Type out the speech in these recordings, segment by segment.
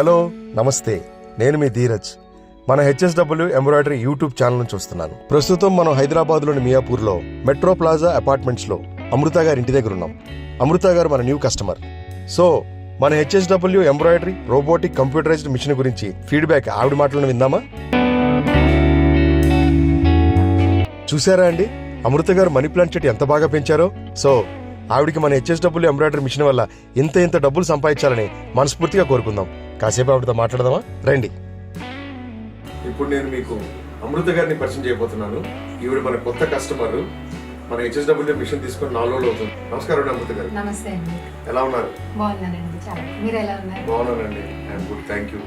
Hello నమస్తే. నేను మీ ధీరజ్. మన హెచ్ఎస్డబ్ల్యూ ఎంబ్రాయిడరీ యూట్యూబ్ ఛానల్ చూస్తున్నాను. ప్రస్తుతం మనం హైదరాబాద్లోని మియాపూర్లో మెట్రో ప్లాజా అపార్ట్మెంట్స్లో అమృత గారి ఇంటి దగ్గర ఉన్నాం. అమృత గారు మన న్యూ కస్టమర్. సో మన HSW embroidery robotic computerised machine గురించి ఫీడ్బ్యాక్ ఆవిడ మాటలను విందామా? చూసారా అండి? అమృత గారు మనీ ప్లాంట్ చెట్టు ఎంత బాగా పెంచారో? సో ఆవిడకి మన హెచ్ఎస్డబ్ల్యూ ఎంబ్రాయిడరీ మిషన్ వల్ల ఇంత ఇంత డబ్బులు సంపాదించాలని మనస్ఫూర్తిగా కోరుకుందాం. కాసేపు ఆవిడతో మాట్లాడదామా? రండి. ఇప్పుడు నేను మీకు అమృత గారిని పరిచయం చేయబోతున్నాను. ఈవిడ మన కొత్త కస్టమర్. మన హెచ్ఎస్డబ్ల్యూ మిషన్ తీసుకొని నాలుగు రోజులు అవుతుంది. నమస్కారం అండి అమృత గారు. నమస్తే అండి. ఎలా ఉన్నారు? బాగున్నానండి. చాలా. మీరు ఎలా ఉన్నారు? బాగున్నానండి. I'm good. Thank you.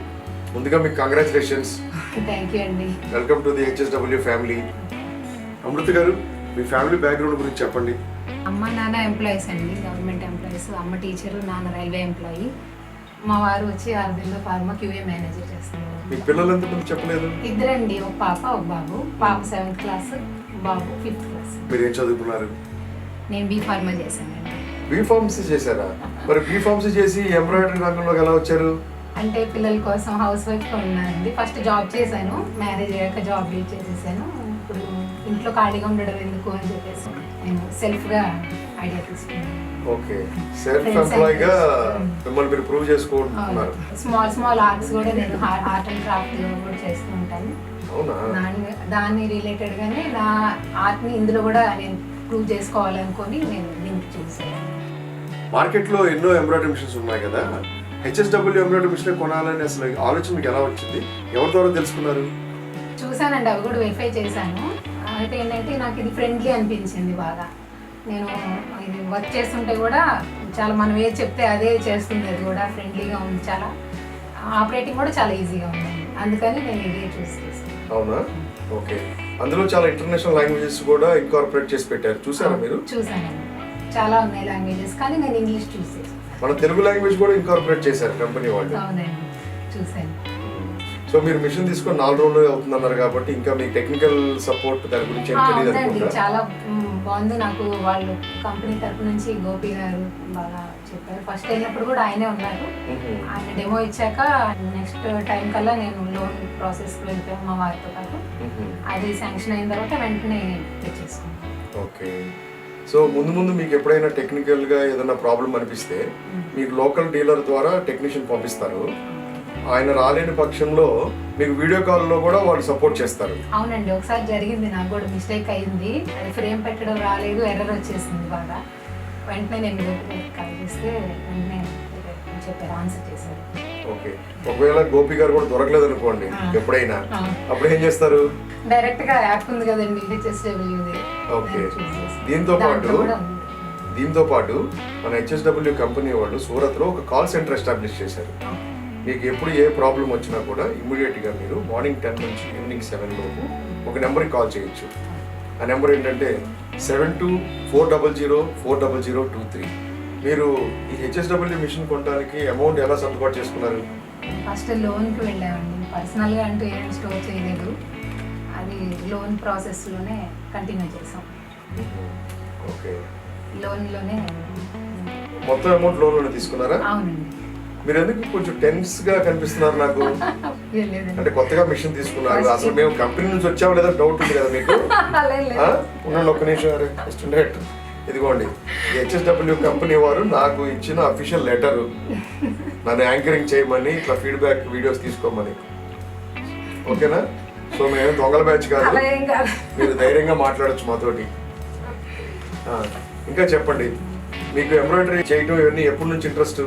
ముందుగా మీకు కంగ్రాచులేషన్స్. థ్యాంక్ యూ అండి. Welcome to the HSW family. Amrutha గారు మీ ఫ్యామిలీ బ్యాక్గ్రౌండ్ గురించి చెప్పండి. అమ్మ నాన్న ఎంప్లాయీస్ అండి. గవర్నమెంట్ ఎంప్లాయీస్ అమ్మ టీచరు నాన్న రైల్వే ఎంప్లాయీ. మా వారు వచ్చి అరవిందో ఫార్మా క్యూఏ మేనేజర్ చేస్తున్నారు. మీ పిల్లలు ఎంతమంది చెప్పలేదు? ఇద్దరండి ఒక పాప ఒక బాబు. పాప సెవెంత్ క్లాస్ బాబు ఫిఫ్త్ క్లాస్. మీరు ఏం చదువుకున్నారు? నేను బీ ఫార్మా చేశానండి. బీ ఫార్మసీ చేశారా? మరి బీ ఫార్మసీ చేసి ఎంబ్రాయిడరీ రంగంలోకి ఎలా వచ్చారు? అంటే పిల్లల కోసం హౌస్ వైఫ్గా ఉన్నానండి. ఫస్ట్ జాబ్ చేశాను మ్యారేజ్ అయ్యాక జాబ్ లీవ్ చేసేసాను. ఇప్పుడు ఇంట్లో ఖాళీగా ఉండడం ఎందుకు అని చెప్పేసి నేను సెల్ఫ్గా ఐడియా తీసుకున్నాను. ఓకే. సెల్ఫ్ ఎంప్లాయ్గా. మిమ్మల్ని మీరు ప్రూవ్ చేసుకుంటున్నారు స్మాల్ స్మాల్ ఆర్ట్స్ కూడా నేను ఆర్ట్ అండ్ క్రాఫ్ట్ కూడా చేస్తూ ఉంటాను. దాని దాన్ని రిలేటెడ్ గానే నా ఆర్ట్ని ఇందులో కూడా నేను ప్రూవ్ చేసుకోవాలనుకొని నేను లింక్ చూసాను మార్కెట్లో ఎన్నో ఎంబ్రాయిడరీ మిషన్స్ ఉన్నాయి కదా. హెచ్ఎస్డబ్ల్యూ ఎంబ్రాయిడరీ మిషన్ కొనాలని అసలు ఆలోచన మీకు ఎలా వచ్చింది? ఎవరి ద్వారా తెలుసుకున్నారు? చూసానండి అవి కూడా వెరిఫై చేశాను. అయితే ఏంటంటే నాకు ఇది ఫ్రెండ్లీ అనిపించింది బాగా. నేను ఇది వర్క్ చేస్తుంటే కూడా చాలా మనం ఏది చెప్తే అదే చేస్తుంది అది కూడా ఫ్రెండ్లీగా ఉంది చాలా. ఆపరేటింగ్ కూడా చాలా ఈజీగా ఉంది. అందుకని నేను ఇదే చూస్ అవునా? ఓకే అందులో చాలా ఇంటర్నేషనల్ లాంగ్వేజెస్ కూడా ఇన్కార్పొరేట్ చేసి పెట్టారు. చూసారా మీరు? చూసానండి చాలా ఉన్నాయి లాంగ్వేజెస్ కానీ నేను ఇంగ్లీష్ చూస్ చేశాను. మన తెలుగు లాంగ్వేజ్ కూడా ఇన్కార్పొరేట్ చేశారు కంపెనీ వాళ్ళు. అవునండి. చూసాను సో మీరు మిషన్ తీసుకొని నాలుగు రోజులు అవుతుందన్నారు కాబట్టి ఇంకా మీ టెక్నికల్ సపోర్ట్ దాని గురించి ఏం ఆ, తెలియదు అవునండి. అనుకుంటా చాలా బాగుంది. నాకు వాళ్ళు కంపెనీ తరపు నుంచి గోపి గారు బాగా చెప్పారు. ఫస్ట్ వెళ్ళినప్పుడు కూడా ఆయనే ఉన్నారు. ఆయన డెమో ఇచ్చాక నెక్స్ట్ టైం కల్లా నేను లోన్ ప్రాసెస్కి వెళ్ళిపోయాను మా వారితో పాటు. అది శాంక్షన్ అయిన తర్వాత వెంటనే తెచ్చేసుకున్నాను ఓకే. సో ముందు ముందు మీకు ఎప్పుడైనా టెక్నికల్గా ఏదైనా ప్రాబ్లం అనిపిస్తే మీరు లోకల్ డీలర్ ద్వారా టెక్నీషియన్ పంపిస్తారు. ఆయన రాలేని పక్షంలో మీకు వీడియో కాల్లో కూడా వాళ్ళు సపోర్ట్ చేస్తారు. అవునండి ఒకసారి జరిగింది నాకు కూడా మిస్టేక్ అయింది. అది ఫ్రేమ్ పెట్టడం రాలేదు ఎర్రర్ వచ్చేసింది బాగా. వెంటనే నేను కాల్ చేస్తే వెంటనే చెప్పారు ఆన్సర్ చేశారు. ఓకే. ఒకవేళ గోపి గారు కూడా దొరకలేదు అనుకోండి. ఎప్పుడైనా. అప్పుడు ఏం చేస్తారు? డైరెక్ట్గా యాప్ ఉంది కదండి హెచ్ఎస్డబ్ల్యూది ఓకే. దీంతో పాటు దీంతో పాటు మన హెచ్ఎస్డబ్ల్యూ కంపెనీ వాళ్ళు సూరత్లో ఒక కాల్ సెంటర్ ఎస్టాబ్లిష్ చేశారు. మీకు ఎప్పుడు ఏ ప్రాబ్లం వచ్చినా కూడా ఇమీడియట్గా మీరు మార్నింగ్ టెన్ నుంచి ఈవినింగ్ సెవెన్ లోపు ఒక నెంబర్కి కాల్ చేయొచ్చు. ఆ నెంబర్ ఏంటంటే seven two four double zero four double zero two three మీరు ఈ హెచ్ఎస్డబ్ల్యూ మిషన్ కొనడానికి అమౌంట్ ఎలా సర్దుబాటు చేసుకున్నారు? ఫస్ట్ లోన్కి వెళ్ళామండి. పర్సనల్గా అంటూ ఏం స్టోర్ చేయలేదు. అది లోన్ ప్రాసెస్లోనే కంటిన్యూ చేసాం. ఓకే. లోన్లోనే మొత్తం అమౌంట్ లోన్లోనే తీసుకున్నారా? అవునండి. మీరు ఎందుకు కొంచెం టెన్స్గా కనిపిస్తున్నారు నాకు? అంటే కొత్తగా మిషన్ తీసుకున్నారు. అసలు మేము కంపెనీ నుంచి వచ్చామో లేదా డౌట్ ఉంది కదా మీకు. ఉండండి ఒక్క నిమిషం ఉండేట్. ఇదిగోండి. హెచ్ఎస్డబ్ల్యూ కంపెనీ వారు నాకు ఇచ్చిన అఫీషియల్ లెటర్ నన్ను యాంకరింగ్ చేయమని ఇట్లా ఫీడ్బ్యాక్ వీడియోస్ తీసుకోమని. ఓకేనా? సో మేము దొంగల బ్యాచ్ కాదు. మీరు ధైర్యంగా మాట్లాడొచ్చు మాతోటి. ఇంకా చెప్పండి. మీకు ఎంబ్రాయిడరీ చేయటం ఇవన్నీ ఎప్పటి నుంచి ఇంట్రెస్ట్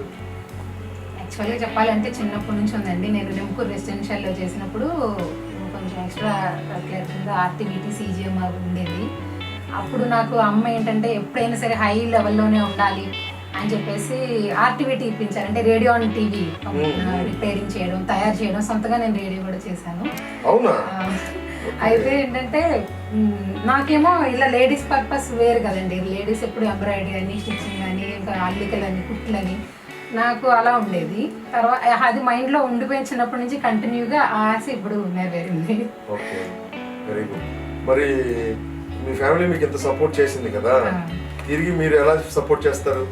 యాక్చువల్గా చెప్పాలంటే చిన్నప్పటి నుంచి ఉందండి. నేను నిమ్కూర్ రెసిడెన్షియల్లో చేసినప్పుడు కొంచెం ఎక్స్ట్రా కింద ఆర్టీబీటీ సీజీఎం ఉండేది. అప్పుడు నాకు అమ్మ ఏంటంటే ఎప్పుడైనా సరే హై లెవెల్లోనే ఉండాలి అని చెప్పేసి ఆర్టీబీటీ ఇప్పించారు. అంటే రేడియో అండ్ టీవీ రిపేరింగ్ చేయడం తయారు చేయడం. సొంతగా నేను రేడియో కూడా చేశాను. అయితే ఏంటంటే నాకేమో ఇలా లేడీస్ పర్పస్ వేరు కదండి. లేడీస్ ఎప్పుడు ఎంబ్రాయిడరీ అని స్టిచ్చింగ్ అని ఇంకా అల్లికలని కుట్లని నాకు అలా ఉండేది. తర్వాత అది మైండ్లో ఉండిపోయిన చిన్నప్పటి నుంచి కంటిన్యూగా ఆ ఆశ ఇప్పుడు నెరవేరింది. ఓకే. Very good. మరి మీ ఫ్యామిలీ మీకు ఇంత సపోర్ట్ చేసింది కదా. తిరిగి మీరు ఎలా సపోర్ట్ చేస్తారు?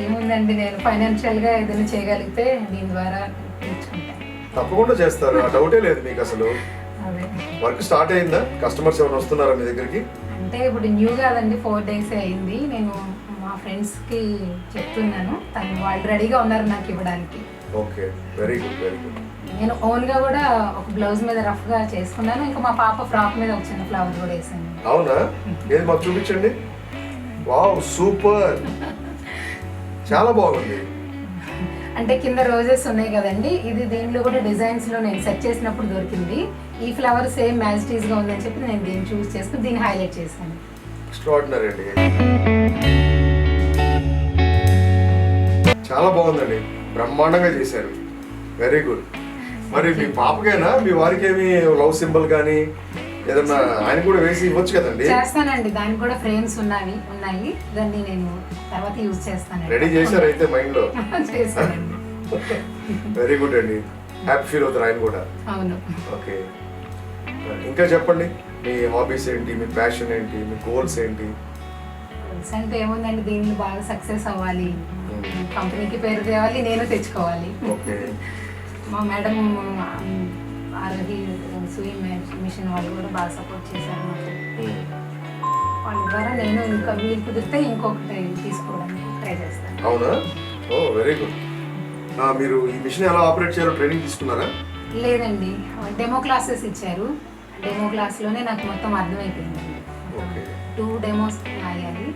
ఏముందండి నేను ఫైనాన్షియల్గా ఏదైనా చేయగలిగితే దీని ద్వారా నేర్చుకుంటాను తప్పకుండా చేస్తారు. ఆ డౌటే లేదు మీకు అసలు. అదే. వర్క్ స్టార్ట్ అయిందా? కస్టమర్స్ ఎవరైనా వస్తున్నారా మీ దగ్గరికి? అంటే ఇప్పుడు న్యూ కాదండి ఫోర్ డేస్ అయింది. నేను మా ఫ్రెండ్స్కి చెప్తున్నాను. తను వాళ్ళు రెడీగా ఉన్నారు నాకు ఇవ్వడానికి. Okay very good very good. నేను ఓన్గా కూడా ఒక బ్లౌజ్ మీద రఫ్గా చేసుకున్నాను. ఇంకా మా పాప ఫ్రాక్ మీద ఒక చిన్న ఫ్లవర్ కూడా వేసాను అవునా? ఏది మాకు చూపించండి? Wow super. చాలా బాగుంది. అంటే కింద రోజెస్ ఉన్నాయి కదండి. ఇది దీనిలో కూడా డిజైన్స్లో నేను సెట్ చేసినప్పుడు దొరికింది. ఈ ఫ్లవర్ సేమ్ మ్యాజిటీస్గా ఉందని చెప్పి నేను దీన్ని చూస్ చేసుకుని దీన్ని హైలైట్ చేశాను. ఎక్స్ట్రాడినరీ అండి. చాలా బాగుందండి. బ్రహ్మాండంగా చేశారు. వెరీ గుడ్ మరి మీ పాపకైనా మీ వారికి ఏమి లవ్ సింబల్ కానీ ఏదన్నా ఆయన కూడా వేసి ఇవ్వచ్చు కదండి? చేస్తానండి. దానికి కూడా ఫ్రేమ్స్ ఉన్నాయి ఉన్నాయి. దాన్ని నేను తర్వాత యూజ్ చేస్తాను రెడీ చేశారు అయితే మైండ్లో వెరీ గుడ్ అండి. హ్యాపీ ఫీల్ అవుతారు ఆయన కూడా. అవును. ఓకే ఇంకా చెప్పండి. మీ హాబీస్ ఏంటి? మీ ప్యాషన్ ఏంటి? మీ గోల్స్ ఏంటి? అంటే ఏముందండి? దీనిలో బాగా సక్సెస్ అవ్వాలి. కంపెనీకి పేరు తేవాలి నేను తెచ్చుకోవాలి. మా మేడం ఆరోగ్య సూయి మిషన్ వాళ్ళు కూడా బాగా సపోర్ట్ చేశారు నాకు వాళ్ళ ద్వారా నేను ఇంకా వీలు కుదిరితే ఇంకొకటి తీసుకోవడానికి ట్రై చేస్తాను. అవునా? ఓ వెరీ గుడ్ మీరు ఈ మిషన్ ఎలా ఆపరేట్ చేయాలో ట్రైనింగ్ తీసుకున్నారా? లేదండి. డెమో క్లాసెస్ ఇచ్చారు. డెమో క్లాస్లోనే నాకు మొత్తం అర్థమైపోయిందండి ఓకే టూ డెమోస్ అయ్యాయి.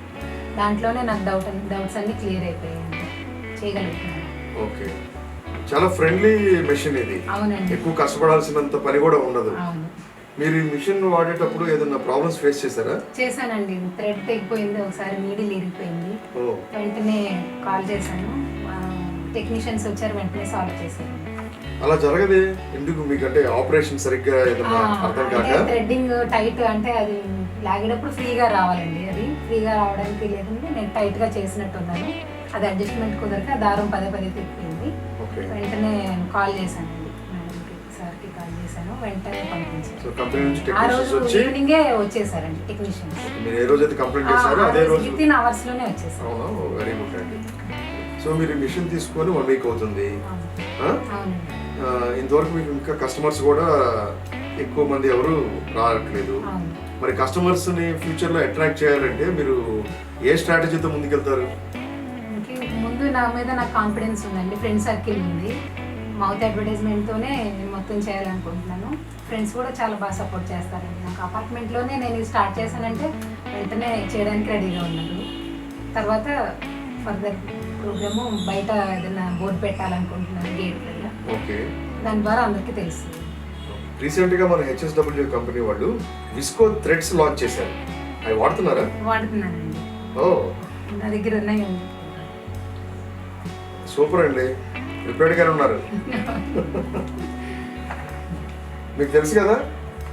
దాంట్లోనే నాకు డౌట్ డౌట్స్ అన్ని క్లియర్ అయిపోయాయండి చేయగలుగుతున్నాను. ఓకే. చాలా ఫ్రెండ్లీ మెషిన్ ఇది. అవునండి. ఎక్కువ కష్టపడాల్సినంత పని కూడా ఉండదు. అవును. మీరు ఈ మిషన్ వాడేటప్పుడు ఏదైనా ప్రాబ్లమ్స్ ఫేస్ చేశారా? చేశానండి. థ్రెడ్ తెగిపోయింది ఒకసారి నీడిల్ ఇరిగిపోయింది. ఓ. వెంటనే కాల్ చేశాను. టెక్నీషియన్స్ వచ్చారు వెంటనే సాల్వ్ చేశారు. అలా జరగదే? ఎందుకు? మీకంటే ఆపరేషన్ సరిగ్గా ఏదైనా అర్థం అంటే కాక? థ్రెడ్డింగ్ టైట్ అంటే అది లాగేటప్పుడు ఫ్రీగా రావాలండి. ఫ్రీగా రావడానికి లేదంటే నేను టైట్గా చేసినట్టున్నాను. అది అడ్జస్ట్మెంట్ కుదరక దారం పదే పదే తిప్పింది. వెంటనే కాల్ మేడంకి సార్కి కాల్ చేశాను. వెంటనే పంపించాను ఆ రోజు ఈవినింగే వచ్చేసారండి టెక్నీషియన్స్. మీరు ఏ రోజు అయితే కంప్లైంట్ చేశారో అదే రోజు విత్ ఇన్ అవర్స్లోనే వచ్చేసారు. అవునా వెరీ గుడ్ అండి. సో మీరు మిషన్ తీసుకొని వన్ వీక్ అవుతుంది. ఇంతవరకు మీకు ఇంకా కస్టమర్స్ కూడా ఎక్కువ మంది ఎవరు రావట్లేదు. మరి కస్టమర్స్ని ఫ్యూచర్లో అట్రాక్ట్ చేయాలంటే మీరు ఏ స్ట్రాటజీతో ముందుకెళ్తారు? ముందు నా మీద నాకు కాన్ఫిడెన్స్ ఉందండి. ఫ్రెండ్ సర్కిల్ ఉంది. మౌత్ అడ్వర్టైజ్మెంట్తోనే నేను మొత్తం చేయాలనుకుంటున్నాను. ఫ్రెండ్స్ కూడా చాలా బాగా సపోర్ట్ చేస్తారండి. నాకు అపార్ట్మెంట్లోనే నేను స్టార్ట్ చేశానంటే వెంటనే చేయడానికి రెడీగా ఉన్నారు. తర్వాత ఫర్దర్ ప్రోగ్రాము బయట ఏదైనా బోర్డు పెట్టాలనుకుంటున్నాను గేట్ దాని ద్వారా అందరికీ తెలుస్తుంది. రీసెంట్గా మన హెచ్ఎస్డబ్ల్యూ కంపెనీ వాళ్ళు విస్కో థ్రెడ్స్ లాంచ్ చేశారు. అవి వాడుతున్నారా? వాడుతున్నానండి ఓ. నా దగ్గర ఉన్నాయండి సూపర్ అండి. ప్రిపేర్డ్ గానే ఉన్నారు? మీకు తెలుసు కదా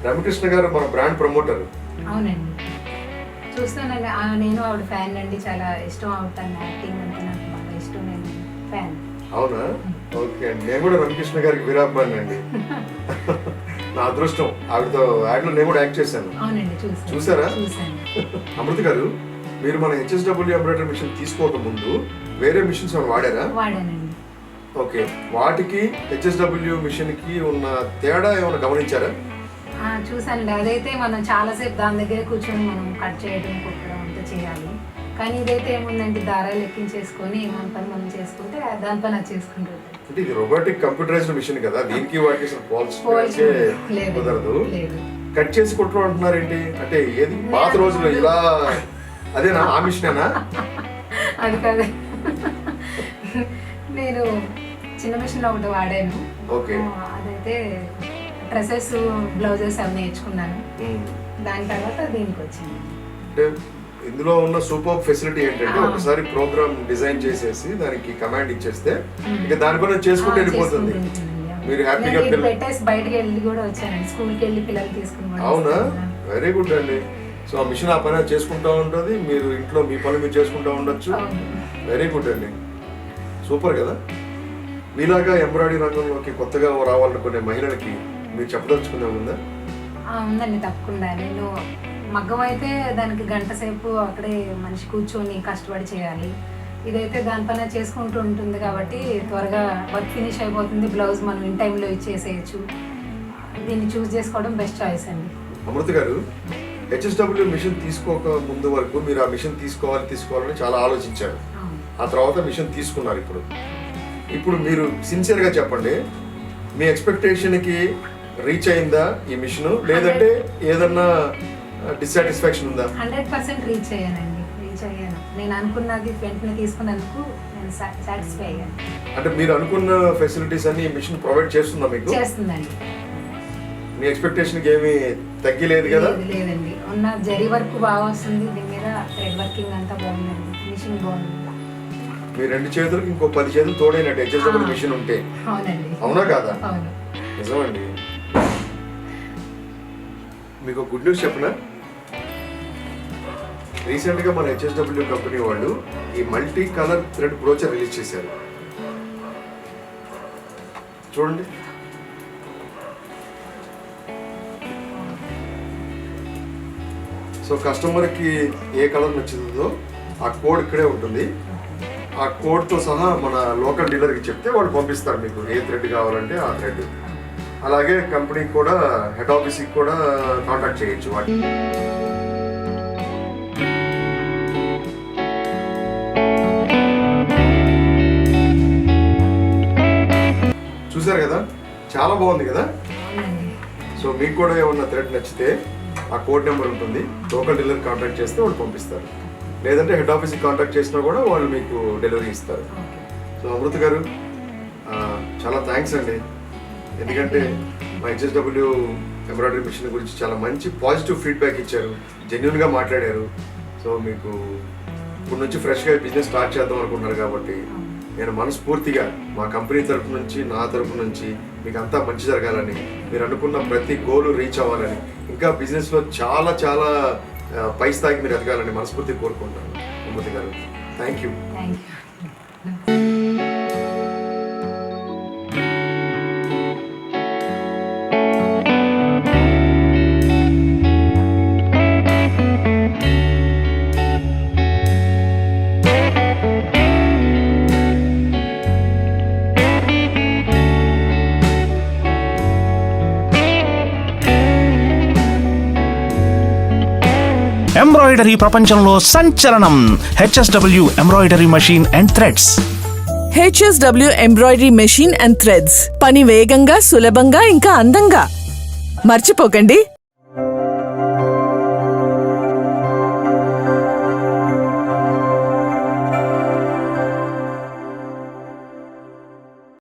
రమకృష్ణ గారు మన బ్రాండ్ ప్రమోటర్ అవునండి. చూస్తానండి. నేను ఆవిడ ఫ్యాన్ అండి. చాలా ఇష్టం ఆవిడ తన యాక్టింగ్ అంటే నాకు బాగా ఇష్టం నేను ఫ్యాన్ అవునా? ఓకే అండి. నేను కూడా రమకృష్ణ గారికి వీరాభిమాని అండి నా అదృష్టం. ఆవిడతో యాడ్లో నేను కూడా యాక్ట్ చేశాను. చూసాను చూసారా? చూసాను అమృత గారు మీరు మన హెచ్ఎస్డబ్ల్యూ ఎంబ్రాయిడరీ మిషన్ తీసుకోక ముందు వేరే మిషన్స్ ఏమైనా వాడారా? ఓకే. వాటికి హెచ్ఎస్డబ్ల్యూ మిషన్కి ఉన్న తేడా ఏమైనా గమనించారా? ఆ, చూసానండి అదైతే మనం చాలాసేపు దాని దగ్గరే కూర్చొని మనం కట్ చేయడం కుట్టడం అంతా చేయాలి. కానీ ఇదైతే ఏముందంటే దారాలు ఎక్కించేసుకొని మన పని మనం చేసుకుంటే దాని పని అది చేసుకుంటుంది అంటే ఇది రోబోటిక్ కంప్యూటరైజ్డ్ మిషన్ కదా? దీనికి వాటికి అసలు పోల్స్ పోల్చి లేదు కుదరదు. కట్ చేసి కుట్టడం అంటున్నారు ఏంటి అంటే ఏది? పాత రోజుల్లో ఇలా అదేనా? ఆ మిషనేనా? అది కాదు. నేను చిన్న మిషన్ ఒకటి వాడాను. ఓకే. అదైతే డ్రెస్సెస్ బ్లౌజెస్ అవి నేర్చుకున్నాను. దాని తర్వాత దీనికి వచ్చింది ఇందులో ఉన్న సూపర్ ఫెసిలిటీ ఏంటంటే. ఒకసారి ప్రోగ్రామ్ డిజైన్ చేసేసి దానికి కమాండ్ ఇచ్చేస్తే. ఇక దాని పని చేసుకుంటూ వెళ్ళిపోతుంది. మీరు హ్యాపీగా పెట్టేసి బయటకి వెళ్ళి కూడా వచ్చానండి స్కూల్కి వెళ్ళి పిల్లలు తీసుకుని అవునా. వెరీ గుడ్ అండి సో ఆ మిషన్ ఆ పని చేసుకుంటూ ఉంటుంది మీరు ఇంట్లో మీ పనులు మీరు చేసుకుంటూ ఉండొచ్చు. వెరీ గుడ్ అండి సూపర్ కదా మీలాగా ఎంబ్రాయిడరీ రంగంలోకి కొత్తగా రావాలనుకునే మహిళలకి మీరు చెప్పదలుచుకునే ఉందా ఉందండి తప్పకుండా నేను మగ్గం అయితే దానికి గంట సేపు అక్కడే మనిషి కూర్చొని కష్టపడి చేయాలి. ఇదైతే దానిపైన చేసుకుంటూ ఉంటుంది కాబట్టి త్వరగా వర్క్ ఫినిష్ అయిపోతుంది. బ్లౌజ్ మనం ఇన్ టైంలో ఇచ్చేసేయచ్చు. దీన్ని చూస్ చేసుకోవడం బెస్ట్ చాయిస్ అండి. అమృత గారు హెచ్ఎస్డబ్ల్యూ మిషన్ తీసుకోక ముందు వరకు మీరు ఆ మిషన్ తీసుకోవాలి తీసుకోవాలని చాలా ఆలోచించారు. ఆ తర్వాత మిషన్ తీసుకున్నారు ఇప్పుడు. ఇప్పుడు మీరు సిన్సియర్గా చెప్పండి మీ ఎక్స్పెక్టేషన్కి రీచ్ అయిందా ఈ మిషన్? లేదంటే ఏదన్నా డిస్సాటిస్ఫాక్షన్ ఉందా? హండ్రెడ్ పర్సెంట్ రీచ్ అయ్యానండి. రీచ్ అయ్యాను. నేను అనుకున్నది వెంటనే తీసుకున్నందుకు నేను సాటిస్ఫై అయ్యాను. అంటే మీరు అనుకున్న ఫెసిలిటీస్ అన్ని మిషన్ ప్రొవైడ్ చేస్తుందా మీకు? చేస్తుందండి. మీ ఎక్స్పెక్టేషన్కి ఏమీ తగ్గిలేదు కదా? లేదు లేదండి. ఉన్న జరీ వర్క్ బాగా వస్తుంది. దీని మీద థ్రెడ్ వర్కింగ్ అంతా బాగుందండి. ఫినిషింగ్ బాగుంది. మీ రెండు చేతులకు ఇంకో పది చేతులు తోడైనట్టు ఆ. మిషన్ ఉంటే. అవునా కాదా? నిజమండి. మీకు గుడ్ న్యూస్ చెప్పనా? రీసెంట్గా మన హెచ్ఎస్డబ్ల్యూ కంపెనీ వాళ్ళు ఈ multi colour thread brochure release చేశారు. చూడండి. సో కస్టమర్కి ఏ కలర్ నచ్చుతుందో ఆ కోడ్ ఇక్కడే ఉంటుంది. ఆ కోడ్తో సహా మన లోకల్ డీలర్కి చెప్తే వాళ్ళు పంపిస్తారు మీకు ఏ థ్రెడ్ కావాలంటే ఆ థ్రెడ్ అలాగే కంపెనీకి కూడా హెడ్ ఆఫీస్కి కూడా కాంటాక్ట్ చేయొచ్చు వాటి చూసారు కదా? చాలా బాగుంది కదా? సో మీకు కూడా ఏమన్నా థ్రెడ్ నచ్చితే ఆ కోడ్ నెంబర్ ఉంటుంది. లోకల్ డీలర్ కాంటాక్ట్ చేస్తే వాళ్ళు పంపిస్తారు. లేదంటే హెడ్ ఆఫీస్కి కాంటాక్ట్ చేసినా కూడా వాళ్ళు మీకు డెలివరీ ఇస్తారు. సో అమృత గారు చాలా థ్యాంక్స్ అండి. ఎందుకంటే మా హెచ్ఎస్డబ్ల్యూ ఎంబ్రాయిడరీ మిషన్ గురించి చాలా మంచి పాజిటివ్ ఫీడ్బ్యాక్ ఇచ్చారు. జెన్యున్గా మాట్లాడారు. సో మీకు ఇప్పుడు నుంచి ఫ్రెష్గా బిజినెస్ స్టార్ట్ చేద్దాం అనుకుంటున్నారు కాబట్టి నేను మనస్ఫూర్తిగా మా కంపెనీ తరపు నుంచి నా తరపు నుంచి మీకు అంతా మంచి జరగాలని మీరు అనుకున్న ప్రతి గోలు రీచ్ అవ్వాలని ఇంకా బిజినెస్లో చాలా చాలా పై స్థాయికి మీరు ఎదగాలని మనస్ఫూర్తిగా కోరుకుంటున్నాను. అమృత గారు థ్యాంక్ యూ ఎంబ్రాయిడరీ ప్రపంచంలో సంచలనం. HSW embroidery machine and threads HSW embroidery machine and threads పని వేగంగా సులభంగా ఇంకా అందంగా. మర్చిపోకండి.